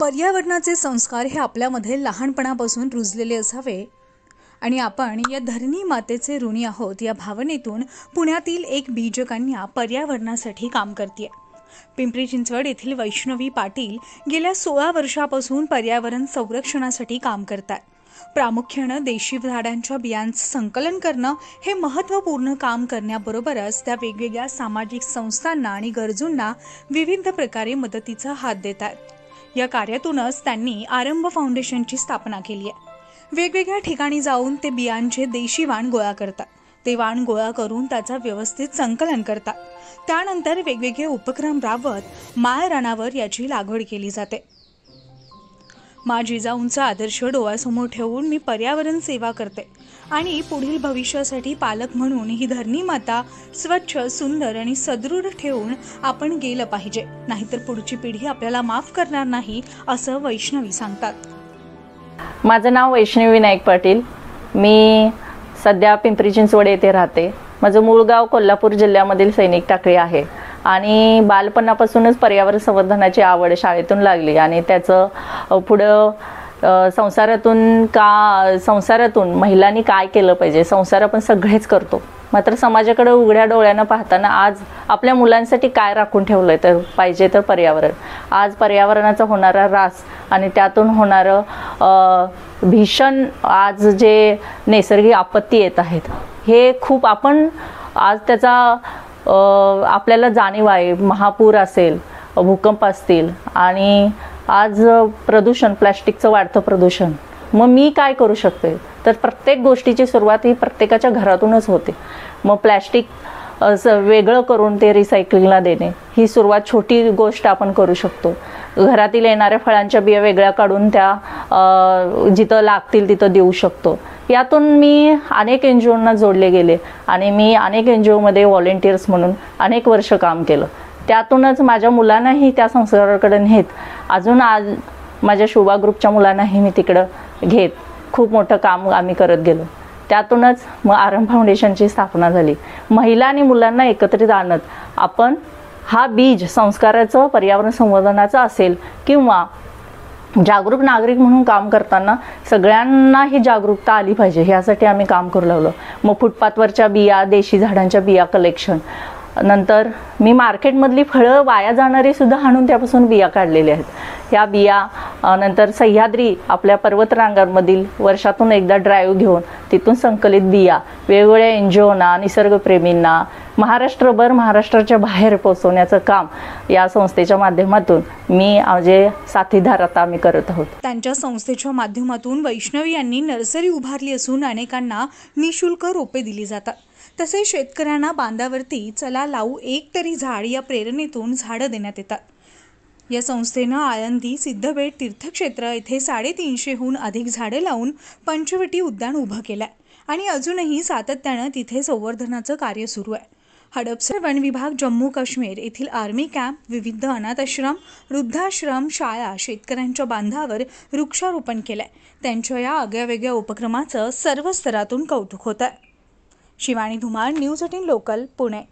पर्यावरणाचे संस्कार हे आपल्यामध्ये लहानपणापासून रुजलेले असावे. आणि आपण या धरणी मातेचे ऋणी आहोत या भावनेतून पुण्यातील एक बीजकन्या पर्यावरणासाठी काम करते पिंपरी चिंचवड येथील वैष्णवी पाटील गेल्या सोळा वर्षापासून पर्यावरण संरक्षणासाठी काम करतात प्रामुख्यानं देशी झाडांच्या बियांचं संकलन करणं हे महत्त्वपूर्ण काम करण्याबरोबरच त्या वेगवेगळ्या सामाजिक संस्थांना आणि गरजूंना विविध प्रकारे मदतीचा हात देतात या कार्यातूनच त्यांनी आरंभ फाउंडेशनची स्थापना केली आहे. वेगवेगळ्या ठिकाणी जाऊन ते बियांचे देशी वाण गोळा करतात. ते वाण गोळा करून त्याचा व्यवस्थित संकलन करतात. त्यानंतर वेगवेगळे उपक्रम राबवत माळ रानावर याची लागवड केली जाते. मा जिजाऊंचा आदर्श डोळ्यासमोर ठेवून मी पर्यावरण सेवा करते. आणि पुढील भविष्यासाठी पालक म्हणून ही धरणी माता स्वच्छ सुंदर आणि सदृढ ठेवून आपण गेलं पाहिजे. नाहीतर पुढची पिढी आपल्याला माफ करणार नाही असं वैष्णवी सांगतात. माझं नाव वैष्णवी विनायक पाटील. मी सध्या पिंपरी चिंचवड येथे राहते. माझं मूळ गाव कोल्हापूर जिल्ह्यामधील सैनिक टाकळी आहे. आणि बालपणापासूनच पर्यावरण संवर्धनाची आवड शाळेतून लागली आणि त्याचं पुढं संसारातून का संसारातून महिलांनी काय केलं पाहिजे? संसार आपण सगळेच करतो. मात्र समाजाकडे उघड्या डोळ्यानं पाहताना आज आपल्या मुलांसाठी काय राखून ठेवलं आहे तर पाहिजे तर पर्यावरण. आज पर्यावरणाचा होणारा रास आणि त्यातून होणारं भीषण आज जे नैसर्गिक आपत्ती येत आहेत हे खूप आपण आज त्याचा आपल्याला जाणीव आहे महापूर असेल भूकंप असतील आणि आज प्रदूषण प्लॅस्टिकचं वाढतं प्रदूषण. मग मी काय करू शकते? तर प्रत्येक गोष्टीची सुरुवात ही प्रत्येकाच्या घरातूनच होते. मग प्लॅस्टिक असं वेगळं करून ते रिसायकलिंगला देणे ही सुरुवात छोटी गोष्ट आपण करू शकतो. घरातील येणाऱ्या फळांच्या बिया वेगळ्या काढून त्या जिथं लागतील तिथं देऊ शकतो. यातून मी अनेक एन जी ओना जोडले गेले आणि मी अनेक एन जी ओमध्ये व्हॉलेंटियर्स म्हणून अनेक वर्ष काम केलं. त्यातूनच माझ्या मुलांनाही त्या संसाराकडे नेत. अजून आज माझ्या शोभा ग्रुपच्या मुलांनाही मी तिकडं घेत. खूप मोठं काम आम्ही करत गेलो. त्यातूनच मग आरम फाउंडेशनची स्थापना झाली. महिला आणि मुलांना एकत्रित आणत आपण हा बीज संस्काराचं पर्यावरण संवर्धनाचं असेल किंवा जागरूक नागरिक म्हणून काम करताना सगळ्यांना ही जागरूकता आली पाहिजे. ह्यासाठी आम्ही काम करू लागलो. मग फुटपाथवरच्या बिया देशी झाडांच्या बिया कलेक्शन नंतर मी मार्केटमधली फळं वाया जाणारी सुद्धा आणून त्यापासून बिया काढलेल्या आहेत. ह्या बिया नंतर सह्याद्री आपल्या पर्वतरांगांमधील वर्षातून एकदा ड्राईव्ह घेऊन तिथून संकलित बिया वेगवेगळ्या एन जी ओना निसर्गप्रेमींना महाराष्ट्रभर महाराष्ट्राच्या बाहेर पोहोचवण्याचं काम या संस्थेच्या माध्यमातून मी माझे साथीदार आता आम्ही करत आहोत. त्यांच्या संस्थेच्या माध्यमातून वैष्णवी यांनी नर्सरी उभारली असून अनेकांना निशुल्क रोपे दिली जातात. तसेच शेतकऱ्यांना बांधावरती चला लावू एक तरी झाड या प्रेरणेतून झाडं देण्यात येतात. या संस्थेनं आळंदी सिद्धबेट तीर्थक्षेत्र येथे साडेतीनशेहून अधिक झाडे लावून पंचवटी उद्यान उभं केलं आहे आणि अजूनही सातत्यानं तिथे संवर्धनाचं कार्य सुरू आहे. हडपसर वन विभाग जम्मू काश्मीर येथील आर्मी कॅम्प विविध अनाथाश्रम वृद्धाश्रम शाळा शेतकऱ्यांच्या बांधावर वृक्षारोपण केलंय. त्यांच्या या आगळ्यावेगळ्या उपक्रमाचं सर्व स्तरातून कौतुक होत आहे Shivani Dhumal news eighteen local Pune.